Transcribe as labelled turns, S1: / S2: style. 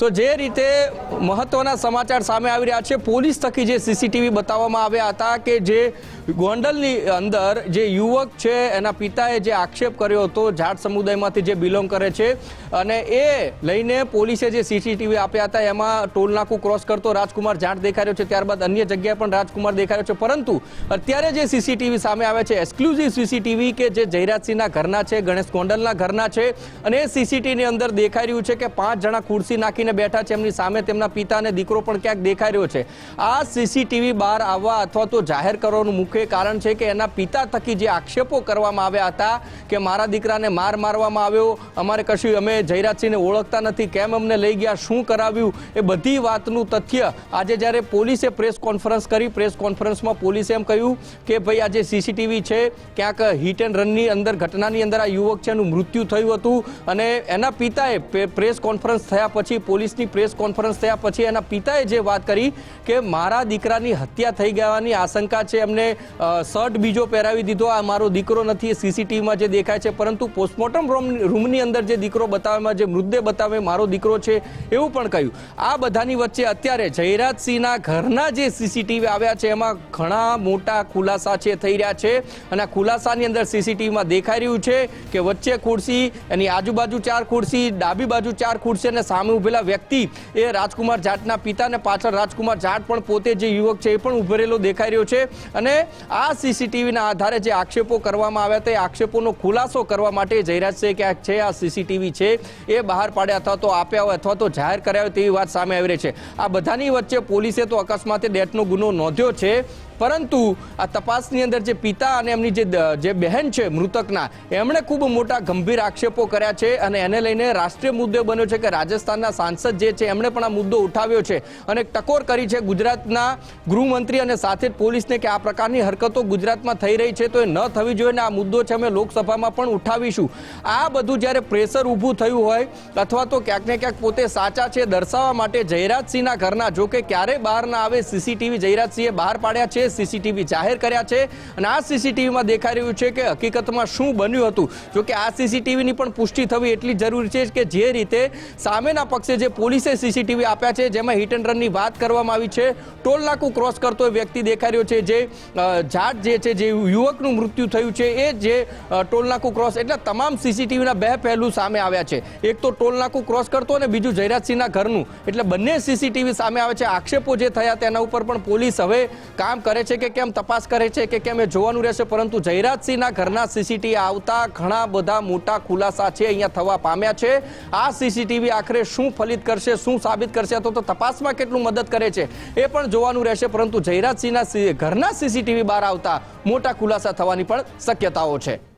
S1: તો જે રીતે મહત્વના સમાચાર સામે આવી રહ્યા છે, પોલીસ થકી જે સીસીટીવી બતાવવામાં આવ્યા હતા કે જે ગોંડલની અંદર જે યુવક છે, એના પિતાએ જે આક્ષેપ કર્યો હતો જાટ સમુદાયમાંથી જે બિલોંગ કરે છે, અને એ લઈને પોલીસે જે સીસીટીવી આપ્યા હતા, એમાં ટોલનાકું ક્રોસ કરતો રાજકુમાર જાટ દેખાઈ રહ્યો છે, ત્યારબાદ અન્ય જગ્યાએ પણ રાજકુમાર દેખાઈ રહ્યો છે, પરંતુ અત્યારે જે સીસીટીવી સામે આવે છે એક્સક્લુઝિવ સીસીટીવી કે જે જયરાજસિંહના ઘરના છે, ગણેશ ગોંડલના ઘરના છે, અને એ સીસીટીવીની અંદર દેખાઈ રહ્યું છે કે પાંચ જણા ખુરશી નાખીને બેઠા છે, એમની સામે તેમના પિતા અને દીકરો પણ ક્યાંક દેખાઈ રહ્યો છે. આ સીસીટીવી બહાર આવવા અથવા તો જાહેર કરવાનું મુખ્ય કારણ છે કે એના પિતા થકી જે આક્ષેપો કરવામાં આવ્યા હતા કે મારા દીકરાને માર મારવામાં આવ્યો, અમારે કશું અમે જયરાજસિંહને ઓળખતા નથી, કેમ અમને લઈ ગયા, શું કરાવ્યું, એ બધી વાતનું તથ્ય આજે જ્યારે પોલીસે પ્રેસ કોન્ફરન્સ કરી, પ્રેસ કોન્ફરન્સમાં પોલીસે એમ કહ્યું કે ભાઈ આજે સીસીટીવી છે, ક્યાંક હિટ એન્ડ રનની અંદર, ઘટનાની અંદર આ યુવક છે એનું મૃત્યુ થયું હતું અને એના પિતાએ પ્રેસ કોન્ફરન્સ થયા પછી, પોલીસની પ્રેસ કોન્ફરન્સ થયા પછી એના પિતાએ જે વાત કરી કે મારા દીકરાની હત્યા થઈ ગયાની આશંકા છે, એમને શર્ટ બીજો પહેરાવી દીધો. આ મારો દીકરો નથી, એ સીસીટીવીમાં જે દેખાય છે. પરંતુ પોસ્ટમોર્ટમ રૂમ રૂમની અંદર જે દીકરો બતાવવામાં જે મૃતદેહ બતાવે, મારો દીકરો છે, એવું પણ કહ્યું. આ બધાની વચ્ચે અત્યારે જયરાજસિંહના ઘરના જે સીસીટીવી આવ્યા છે, એમાં ઘણા મોટા ખુલાસા છે, થઈ રહ્યા છે. અને આ ખુલાસાની અંદર સીસીટીવીમાં દેખાઈ રહ્યું છે કે વચ્ચે ખુરશી, એની આજુબાજુ ચાર ખુરશી, ડાબી બાજુ ચાર ખુરશી અને સામે ઉભેલા વ્યક્તિ એ રાજકુમાર જાટના પિતા અને પાછળ રાજકુમાર જાટ પણ પોતે જે યુવક છે એ પણ ઉભરેલો દેખાઈ રહ્યો છે. અને આ સીસીટીવીના આધારે જે આક્ષેપો કરવામાં આવ્યા એ આક્ષેપોનો ખુલાસો કરવા માટે જયરાજ છે કે છે, આ સીસીટીવી છે, એ બહાર પાડ્યા અથવા તો આપ્યા હોય અથવા તો જાહેર કર્યા હોય તેવી વાત સામે આવી રહી છે. આ બધાની વચ્ચે પોલીસે તો અકસ્માતે ડેથનો ગુનો નોંધ્યો છે. પરંતુ આ તપાસની અંદર જે પિતા અને એમની જે જે બહેન છે મૃતકના, એમણે ખૂબ મોટા ગંભીર આક્ષેપો કર્યા છે અને એને લઈને રાષ્ટ્રીય મુદ્દો બન્યો છે કે રાજસ્થાનના સાંસદ જે છે, એમણે પણ આ મુદ્દો ઉઠાવ્યો છે અને ટકોર કરી છે ગુજરાતના ગૃહમંત્રી અને સાથે જ પોલીસને કે આ પ્રકારની હરકતો ગુજરાતમાં થઈ રહી છે તો એ ન થવી જોઈએ ને આ મુદ્દો છે અમે લોકસભામાં પણ ઉઠાવીશું. આ બધું જ્યારે પ્રેશર ઊભું થયું હોય અથવા તો ક્યાંક ને ક્યાંક પોતે સાચા છે દર્શાવવા માટે જયરાજસિંહના ઘરના જો કે ક્યારે બહાર ના આવે સીસીટીવી જયરાજસિંહે બહાર પાડ્યા છે સીસીટીવી જાહેર કર્યા છે અને આ સીસીટીવીમાં દેખાઈ રહ્યું છે કે હકીકતમાં શું બન્યું હતું? જોકે આ સીસીટીવીની પણ પુષ્ટિ થવી એટલી જરૂરી છે કે જે રીતે સામેના પક્ષે જે પોલીસે સીસીટીવી આપ્યા છે, જેમાં હિટ એન્ડ રનની વાત કરવામાં આવી છે, ટોલ નાકું ક્રોસ કરતો વ્યક્તિ દેખાઈ રહ્યો છે, જે જાટ જે છે, જે યુવકનું મૃત્યુ થયું છે, એ જે ટોલ નાકું ક્રોસ એટલે તમામ સીસીટીવીના બે પહેલું સામે આવ્યા છે. એક તો ટોલ નાકું ક્રોસ કરતો અને બીજું જયરાજસિંહના ઘરનું. એટલે બંને સીસીટીવી સામે આવે છે. આક્ષેપો જે થયા તેના ઉપર પણ પોલીસ હવે કામ કરે છે કે કેમ તપાસ કરે છે કે કેમ એ જોવાનું રહેશે, પરંતુ જયરાજસિંહના ઘરના સીસીટીવી આવતા ઘણા બધા મોટા ખુલાસા છે અહીંયા થવા પામ્યા છે. આ સીસીટીવી આખરે શું ફલિત કરશે, શું સાબિત કરશે, અથવા તો તપાસમાં કેટલું મદદ કરે છે, એ પણ જોવાનું રહેશે, પરંતુ જયરાજસિંહના ઘરના સીસીટીવી બહાર આવતા મોટા ખુલાસા થવાની પણ શક્યતાઓ છે.